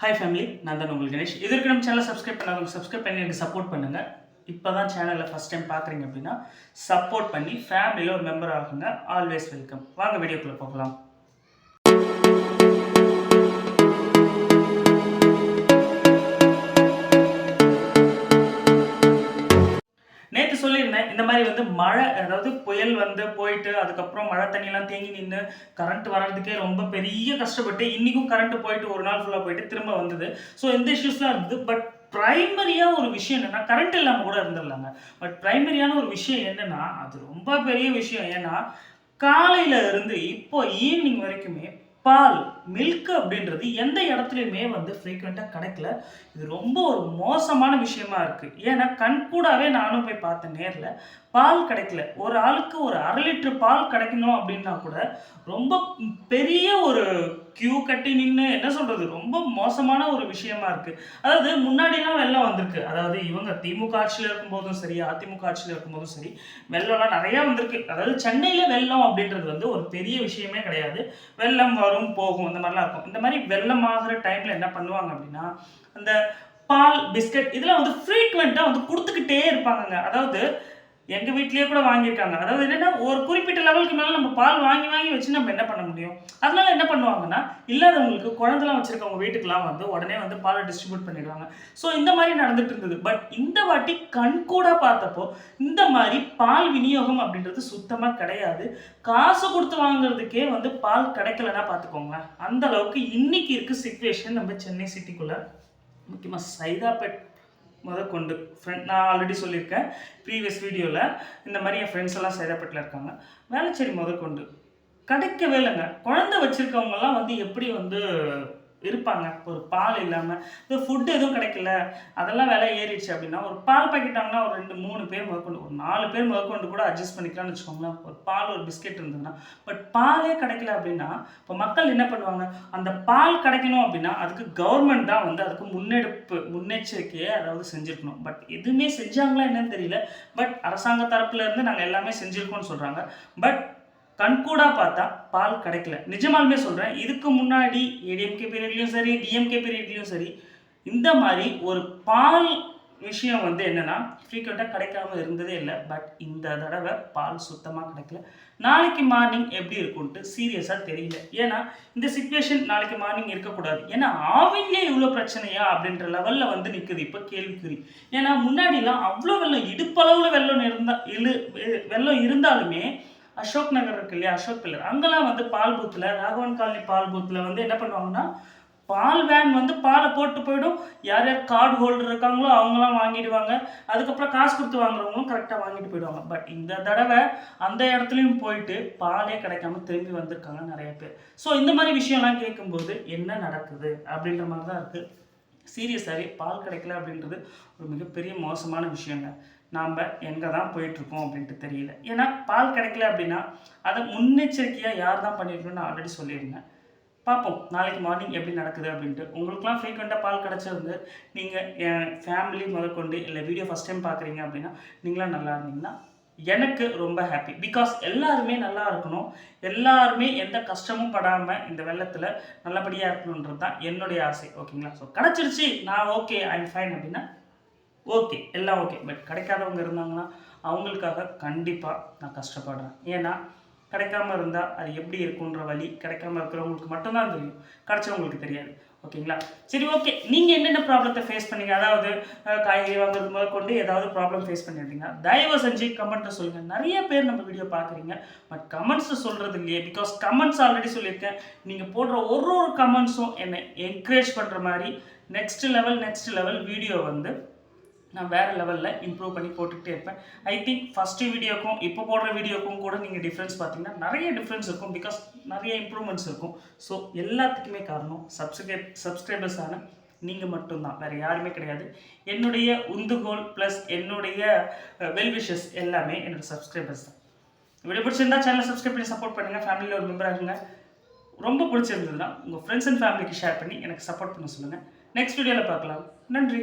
Hi family நான் தான் உங்கள் கணேஷ். இதற்கு நம்ம சேனலை சப்ஸ்கிரைப் பண்ணாதவங்க சப்ஸ்கிரைப் பண்ணி எனக்கு சப்போர்ட் பண்ணுங்கள் இப்போ தான் சேனலில் ஃபஸ்ட் டைம் பார்க்குறீங்க அப்படின்னா சப்போர்ட் பண்ணி ஃபேமிலியில் ஒரு மெம்பர் ஆகுங்க. ஆல்வேஸ் வெல்கம் வாங்க வீடியோக்குள்ளே போகலாம். இந்த மாதிரி வந்து மழை அதாவது புயல் வந்து போயிட்டு அதுக்கப்புறம் மழை தண்ணியெல்லாம் தேங்கி நின்று கரண்ட் வர்றதுக்கே ரொம்ப பெரிய கஷ்டப்பட்டு இன்றைக்கும் கரண்ட் போயிட்டு ஒரு நாள் ஃபுல்லாக போயிட்டு திரும்ப வந்தது. ஸோ இந்த இஷ்யூஸ்லாம் இருந்தது. பட் ப்ரைமரியாக ஒரு விஷயம் என்னென்னா கரண்ட் இல்லாமல் கூட இருந்துடலாங்க. பட் ப்ரைமரியான ஒரு விஷயம் என்னென்னா அது ரொம்ப பெரிய விஷயம். ஏன்னா காலையில இருந்து இப்போ ஈவினிங் வரைக்குமே பால் மில்க் அப்படின்றது எந்த இடத்துலையுமே வந்து ஃப்ரீக்வெண்ட்டாக கிடைக்கல. இது ரொம்ப ஒரு மோசமான விஷயமா இருக்குது ஏன்னா கண்கூடாவே நானும் போய் பார்த்தேன் நேரில் பால் கிடைக்கல. ஒரு ஆளுக்கு ஒரு அரை லிட்டர் பால் கிடைக்கணும் அப்படின்னா கூட ரொம்ப பெரிய ஒரு கியூ கட்டி நின்று என்ன சொல்கிறது ரொம்ப மோசமான ஒரு விஷயமா இருக்குது அதாவது முன்னாடிலாம் வெள்ளம் வந்திருக்கு. அதாவது இவங்க திமுக ஆட்சியில் இருக்கும்போதும் சரி அதிமுக ஆட்சியில் இருக்கும்போதும் சரி வெள்ளம்லாம் நிறையா வந்திருக்கு. அதாவது சென்னையில் வெள்ளம் அப்படின்றது வந்து ஒரு பெரிய விஷயமே கிடையாது. வெள்ளம் வரும் போகும் இந்த மாதிரிலாம் இருக்கும். இந்த மாதிரி வெள்ளம் ஆகிற டைமில் என்ன பண்ணுவாங்க அப்படின்னா அந்த பால் பிஸ்கட் இதெல்லாம் வந்து ஃப்ரீக்வெண்ட்டாக வந்து கொடுத்துக்கிட்டே இருப்பாங்கங்க. அதாவது எங்கள் வீட்லேயே கூட வாங்கியிருக்காங்க. அதாவது என்னென்னா ஒரு குறிப்பிட்ட லெவலுக்கு மேலே நம்ம பால் வாங்கி வாங்கி வச்சு நம்ம என்ன பண்ண முடியும்? அதனால என்ன பண்ணுவாங்கன்னா இல்லாதவங்களுக்கு குழந்தைலாம் வச்சுருக்கவங்க வீட்டுக்கெலாம் வந்து உடனே வந்து பாலை டிஸ்ட்ரிபியூட் பண்ணிடுவாங்க. ஸோ இந்த மாதிரி நடந்துட்டு இருந்தது. பட் இந்த வாட்டி கண்கூடாக பார்த்தப்போ இந்த மாதிரி பால் விநியோகம் அப்படின்றது சுத்தமாக கிடையாது. காசு கொடுத்து வாங்குறதுக்கே வந்து பால் கிடைக்கலன்னா பார்த்துக்கோங்க அந்த அளவுக்கு இன்னைக்கு இருக்க சுச்சுவேஷன் நம்ம சென்னை சிட்டிக்குள்ளே முக்கியமாக சைதாப்பேட் முதற்கொண்டு ஃப்ரெண்ட் நான் ஆல்ரெடி சொல்லியிருக்கேன் ப்ரீவியஸ் வீடியோவில் இந்த மாதிரி என் ஃப்ரெண்ட்ஸ் எல்லாம் சைதாப்பேட்டில் இருக்காங்க. வேளச்சேரி முதற்கொண்டு. கிடைக்கவே இல்லைங்க. குழந்தை வச்சுருக்கவங்கலாம் வந்து எப்படி வந்து இருப்பாங்க. ஒரு பால் இல்லாமல் இது ஃபுட்டு எதுவும் கிடைக்கல. அதெல்லாம் விலை ஏறிடுச்சு அப்படின்னா ஒரு பால் பாக்கெட் வாங்கினா ஒரு ரெண்டு மூணு பேர் முதற்கொண்டு ஒரு நாலு பேர் முதற்கொண்டு கூட அட்ஜஸ்ட் பண்ணிக்கலாம்னு வச்சுக்கோங்களேன். ஒரு பால் ஒரு பிஸ்கெட் இருந்ததுன்னா. பட் பாலே கிடைக்கல அப்படின்னா இப்போ மக்கள் என்ன பண்ணுவாங்க? அந்த பால் கிடைக்கணும் அப்படின்னா அதுக்கு கவர்மெண்ட் தான் வந்து அதுக்கு முன்னெடுப்பு முன்னெச்சரிக்கையை அதாவது செஞ்சுருக்கணும். பட் எதுவுமே செஞ்சாங்களா என்னன்னு தெரியல. பட் அரசாங்க தரப்புலேருந்து நாங்கள் எல்லாமே செஞ்சுருக்கோம்னு சொல்கிறாங்க பட் கண்கூடாக பார்த்தா பால் கிடைக்கல. நிஜமாலுமே சொல்கிறேன் இதுக்கு முன்னாடி ஏடிஎம்கே பீரியட்லேயும் சரி டிஎம்கே பீரியட்லேயும் சரி இந்த மாதிரி ஒரு பால் விஷயம் வந்து என்னென்னா ஃப்ரீக்வெண்ட்டாக கிடைக்காம இருந்ததே இல்லை பட் இந்த தடவை பால் சுத்தமாக கிடைக்கல. நாளைக்கு மார்னிங் எப்படி இருக்கும்ட்டு சீரியஸாக தெரியல. ஏன்னா இந்த சுச்சுவேஷன் நாளைக்கு மார்னிங் இருக்கக்கூடாது. ஏன்னா ஆவின்லே இவ்வளோ பிரச்சனையா அப்படின்ற லெவலில் வந்து நிற்குது இப்போ கேள்விக்குறி. ஏன்னா முன்னாடிலாம் அவ்வளோ வெள்ளம் இடுப்பளவில் வெள்ளம் இருந்தா இழு வெள்ளம் இருந்தாலுமே அசோக் நகர் இருக்கு இல்லையா? அசோக் பில்லர். அங்கெல்லாம் வந்து பால் பூத்தில் ராகவன் காலனி பால் பூத்தில் வந்து என்ன பண்ணுவாங்கன்னா பால் வேன் வந்து பாலை போட்டு போயிடும். யார் யார் கார்டு ஹோல்டர் இருக்காங்களோ அவங்களாம் வாங்கிடுவாங்க. அதுக்கப்புறம் காசு கொடுத்து வாங்குறவங்களும் கரெக்டாக வாங்கிட்டு போயிடுவாங்க. பட் இந்த தடவை அந்த இடத்துலையும் போயிட்டு பாலே கிடைக்காம திரும்பி வந்திருக்காங்க நிறைய பேர். ஸோ இந்த மாதிரி விஷயம்லாம் கேட்கும்போது என்ன நடக்குது அப்படின்ற மாதிரி தான் இருக்குது சீரியஸாகவே பால் கிடைக்கல அப்படின்றது ஒரு மிகப்பெரிய மோசமான விஷயங்க. நாம் எங்கே தான் போயிட்டுருக்கோம் அப்படின்ட்டு தெரியல. ஏன்னா பால் கிடைக்கல அப்படின்னா அதை முன்னெச்சரிக்கையாக யார் தான் பண்ணியிருக்கணும்னு நான் ஆல்ரெடி சொல்லியிருந்தேன். பார்ப்போம் நாளைக்கு மார்னிங் எப்படி நடக்குது அப்படின்ட்டு. உங்களுக்குலாம் ஃப்ரீக்வெண்ட்டாக பால் கிடச்சிருந்து நீங்கள் என் ஃபேமிலி முதற்கொண்டு இல்லை வீடியோ ஃபஸ்ட் டைம் பார்க்குறீங்க அப்படின்னா நீங்களாம் நல்லா இருந்தீங்கன்னா எனக்கு ரொம்ப ஹாப்பி பிகாஸ் எல்லாருமே நல்லா இருக்கணும். எல்லாருமே எந்த கஷ்டமும் படாமல் இந்த வெள்ளத்தில் நல்லபடியாக இருக்கணுன்றது தான் என்னுடைய ஆசை. ஓகேங்களா ஸோ கிடச்சிருச்சு. நான் ஓகே ஐம் ஃபைன் அப்படின்னா ஓகே எல்லாம் ஓகே பட் கிடைக்காதவங்க இருந்தாங்கன்னா அவங்களுக்காக கண்டிப்பாக நான் கஷ்டப்படுறேன். ஏன்னா கிடைக்காம இருந்தால் அது எப்படி இருக்குன்ற வழி கிடைக்காம இருக்கிறவங்களுக்கு மட்டும்தான் தெரியும். கிடைச்சவங்களுக்கு தெரியாது. ஓகேங்களா? சரி ஓகே. நீங்கள் என்னென்ன ப்ராப்ளத்தை ஃபேஸ் பண்ணீங்க? அதாவது காய்கறி வாங்குறது முதல் கொண்டு ஏதாவது ப்ராப்ளம் ஃபேஸ் பண்ணியிருந்தீங்க தயவு செஞ்சு கமெண்ட்டை சொல்லுங்கள் நிறைய பேர் நம்ம வீடியோ பார்க்குறீங்க. பட் கமெண்ட்ஸை சொல்கிறது இல்லையே. பிகாஸ் கமெண்ட்ஸ் ஆல்ரெடி சொல்லியிருக்கேன். நீங்கள் போடுற ஒரு ஒரு கமெண்ட்ஸும் என்னை என்கரேஜ் பண்ணுற மாதிரி next level next level video வந்து நான் வேறு லெவலில் இம்ப்ரூவ் பண்ணி போட்டுக்கிட்டே இருப்பேன். ஐ திங்க் ஃபஸ்ட்டு வீடியோக்கும் இப்போ போடுற வீடியோக்கும் கூட நீங்கள் டிஃப்ரென்ஸ் பார்த்தீங்கன்னா நிறைய டிஃப்ரென்ஸ் இருக்கும் பிகாஸ் நிறைய இம்ப்ரூவ்மெண்ட்ஸ் இருக்கும். ஸோ எல்லாத்துக்குமே காரணம் சப்ஸ்கிரைப் சப்ஸ்கிரைபர்ஸான நீங்கள் மட்டும்தான். வேறு யாருமே கிடையாது. என்னுடைய உந்துகோல் ப்ளஸ் என்னுடைய வெல்விஷஸ் எல்லாமே என்னோடய சப்ஸ்கிரைபர்ஸ் தான். வீடியோ பிடிச்சிருந்தா சேனலை சப்ஸ்கிரைப் பண்ணி சப்போர்ட் பண்ணுங்கள் ஃபேமிலியில் ஒரு மெம்பராக இருங்க. ரொம்ப பிடிச்சிருந்ததுன்னா உங்கள் ஃப்ரெண்ட்ஸ் அண்ட் ஃபேமிலிக்கு ஷேர் பண்ணி எனக்கு சப்போர்ட் பண்ண சொல்லுங்கள் நெக்ஸ்ட் வீடியோவில் பார்க்கலாம். நன்றி.